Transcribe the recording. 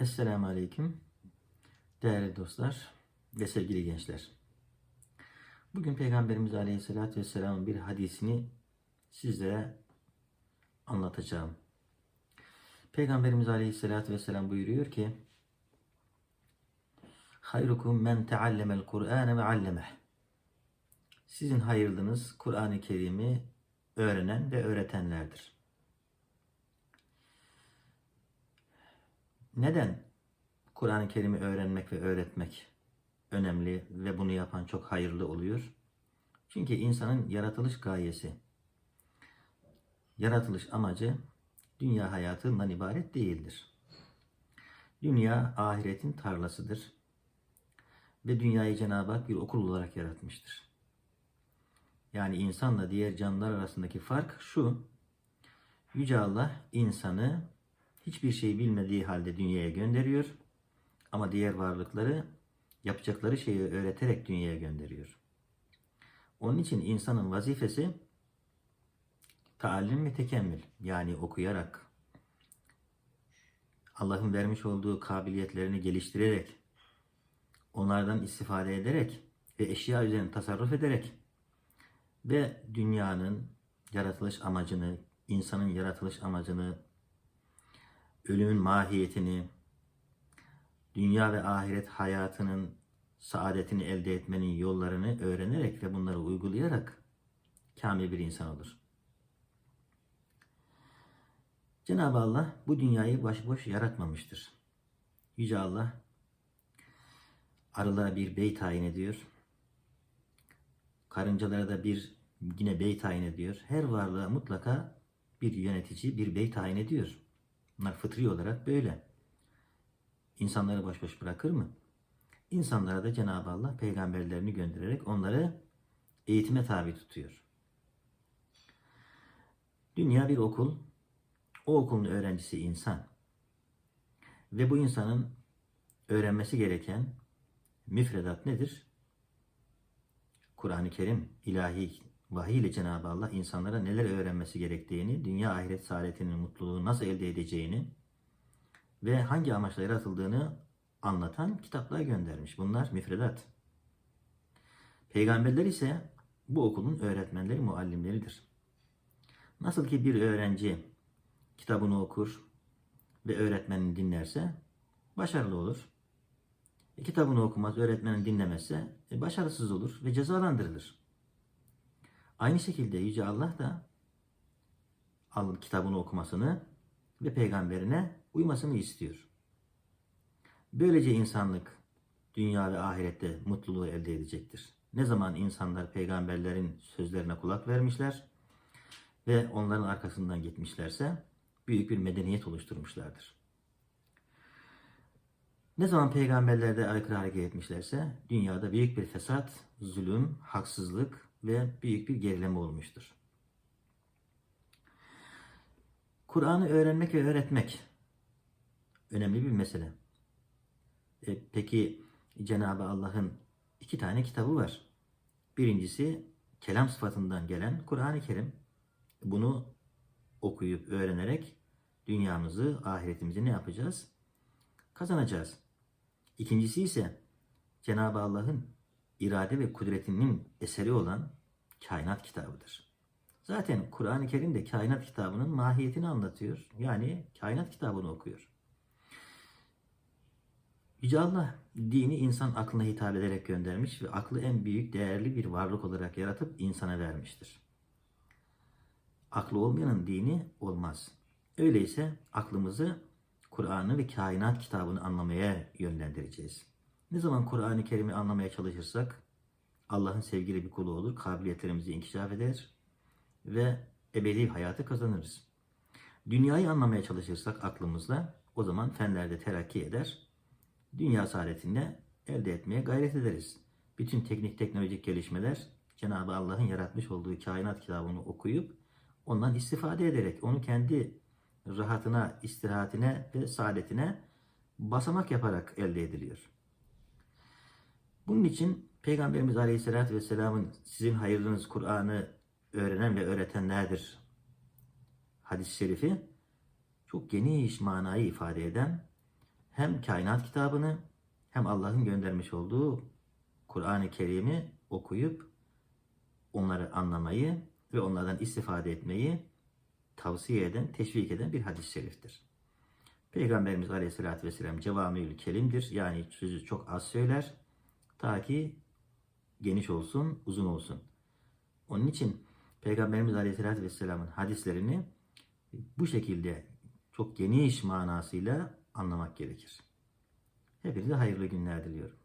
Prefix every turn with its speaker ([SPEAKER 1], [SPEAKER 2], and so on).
[SPEAKER 1] Esselamu Aleyküm değerli dostlar ve sevgili gençler. Bugün Peygamberimiz Aleyhisselatü Vesselam'ın bir hadisini sizlere anlatacağım. Peygamberimiz Aleyhisselatü Vesselam buyuruyor ki Hayrukum men teallemel Kur'ane ve allemeh. Sizin hayırlınız Kur'an-ı Kerim'i öğrenen ve öğretenlerdir. Neden Kur'an-ı Kerim'i öğrenmek ve öğretmek önemli ve bunu yapan çok hayırlı oluyor? Çünkü insanın yaratılış gayesi, yaratılış amacı dünya hayatından ibaret değildir. Dünya ahiretin tarlasıdır ve dünyayı Cenab-ı Hak bir okul olarak yaratmıştır. Yani insanla diğer canlılar arasındaki fark şu, Yüce Allah insanı hiçbir şey bilmediği halde dünyaya gönderiyor. Ama diğer varlıkları yapacakları şeyi öğreterek dünyaya gönderiyor. Onun için insanın vazifesi taallim ve tekemmül yani okuyarak Allah'ın vermiş olduğu kabiliyetlerini geliştirerek onlardan istifade ederek ve eşya üzerine tasarruf ederek ve dünyanın yaratılış amacını, insanın yaratılış amacını ölümün mahiyetini, dünya ve ahiret hayatının saadetini elde etmenin yollarını öğrenerek ve bunları uygulayarak kamil bir insan olur. Cenab-ı Allah bu dünyayı başıboş yaratmamıştır. Yüce Allah arılara bir bey tayin ediyor. Karıncalara da bir yine bey tayin ediyor. Her varlığa mutlaka bir yönetici, bir bey tayin ediyor. Bunlar fıtri olarak böyle. İnsanları boş boş bırakır mı? İnsanlara da Cenab-ı Allah peygamberlerini göndererek onları eğitime tabi tutuyor. Dünya bir okul. O okulun öğrencisi insan. Ve bu insanın öğrenmesi gereken müfredat nedir? Kur'an-ı Kerim, ilahi vahiy ile Cenab-ı Allah insanlara neler öğrenmesi gerektiğini, dünya ahiret saadetinin mutluluğu nasıl elde edeceğini ve hangi amaçla yaratıldığını anlatan kitaplar göndermiş. Bunlar müfredat. Peygamberler ise bu okulun öğretmenleri, muallimleridir. Nasıl ki bir öğrenci kitabını okur ve öğretmenini dinlerse başarılı olur. E, kitabını okumaz, öğretmenini dinlemezse e, başarısız olur ve cezalandırılır. Aynı şekilde Yüce Allah da al kitabını okumasını ve peygamberine uymasını istiyor. Böylece insanlık dünya ve ahirette mutluluğu elde edecektir. Ne zaman insanlar peygamberlerin sözlerine kulak vermişler ve onların arkasından gitmişlerse büyük bir medeniyet oluşturmuşlardır. Ne zaman peygamberlerde aykırı hareket etmişlerse dünyada büyük bir fesat, zulüm, haksızlık ve büyük bir gerileme olmuştur. Kur'an'ı öğrenmek ve öğretmek önemli bir mesele. E, peki Cenab-ı Allah'ın iki tane kitabı var. Birincisi kelam sıfatından gelen Kur'an-ı Kerim. Bunu okuyup öğrenerek dünyamızı, ahiretimizi ne yapacağız? Kazanacağız. İkincisi ise Cenab-ı Allah'ın irade ve kudretinin eseri olan kainat kitabıdır. Zaten Kur'an-ı Kerim de kainat kitabının mahiyetini anlatıyor. Yani kainat kitabını okuyor. Yüce Allah dini insan aklına hitap ederek göndermiş ve aklı en büyük değerli bir varlık olarak yaratıp insana vermiştir. Aklı olmayanın dini olmaz. Öyleyse aklımızı Kur'an'ı ve kainat kitabını anlamaya yönlendireceğiz. Ne zaman Kur'an-ı Kerim'i anlamaya çalışırsak Allah'ın sevgili bir kulu olur, kabiliyetlerimizi inkişaf eder ve ebedi hayatı kazanırız. Dünyayı anlamaya çalışırsak aklımızla o zaman fenlerde terakki eder, dünya saadetini elde etmeye gayret ederiz. Bütün teknik teknolojik gelişmeler Cenab-ı Allah'ın yaratmış olduğu kainat kitabını okuyup ondan istifade ederek onu kendi rahatına, istirahatine ve saadetine basamak yaparak elde ediliyor. Bunun için Peygamberimiz Aleyhisselatü Vesselam'ın sizin hayırlınız Kur'an'ı öğrenen ve öğretenlerdir hadis-i şerifi çok geniş manayı ifade eden hem kainat kitabını hem Allah'ın göndermiş olduğu Kur'an-ı Kerim'i okuyup onları anlamayı ve onlardan istifade etmeyi tavsiye eden, teşvik eden bir hadis-i şeriftir. Peygamberimiz Aleyhisselatü Vesselam cevamiül kelimdir. Yani sözü çok az söyler. Ta ki geniş olsun, uzun olsun. Onun için Peygamberimiz Aleyhisselatü Vesselam'ın hadislerini bu şekilde çok geniş manasıyla anlamak gerekir. Hepinize hayırlı günler diliyorum.